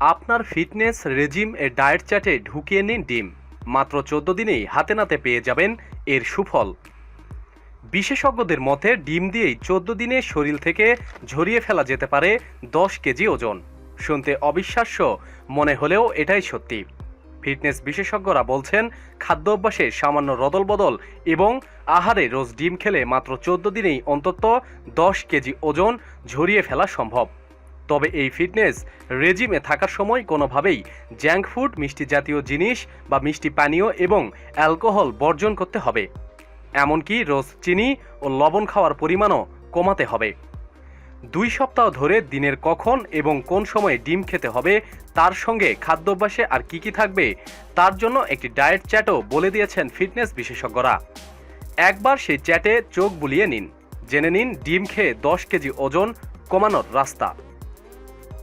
আপনার fitness regime এর diet চ্যাটে ঢুকিয়ে নিন ডিম। মাত্র চোদ্দ দিনেই হাতে নাতে পেয়ে যাবেন এর সুফল। বিশেষজ্ঞদের মতে ডিম দিয়েই চোদ্দ দিনে শরীর থেকে ঝরিয়ে ফেলা যেতে পারে দশ কেজি ওজন। শুনতে অবিশ্বাস্য, মনে হলেও এটাই সত্যি। ফিটনেস বিশেষজ্ঞরা বলছেন, খাদ্য অভ্যাসে সামান্য রদল বদল এবং আহারে রোজ ডিম খেলে মাত্র চোদ্দ দিনেই অন্তত দশ কেজি ওজন ঝরিয়ে ফেলা সম্ভব। তবে এই ফিটনেস রেজিমে থাকার সময় কোনোভাবেই জ্যাঙ্ক ফুড মিষ্টি জাতীয় জিনিস বা মিষ্টি পানীয় এবং অ্যালকোহল বর্জন করতে হবে। এমনকি রোজ চিনি ও লবণ খাওয়ার পরিমাণও কমাতে হবে। দুই সপ্তাহ ধরে দিনের কখন এবং কোন সময়ে ডিম খেতে হবে তার সঙ্গে খাদ্যাভ্যাসে আর কি কি থাকবে তার জন্য একটি ডায়েট চ্যাটও বলে দিয়েছেন ফিটনেস বিশেষজ্ঞরা। একবার সেই চ্যাটে চোখ বুলিয়ে নিন। জেনে নিন ডিম খেয়ে দশ কেজি ওজন কমানোর রাস্তা।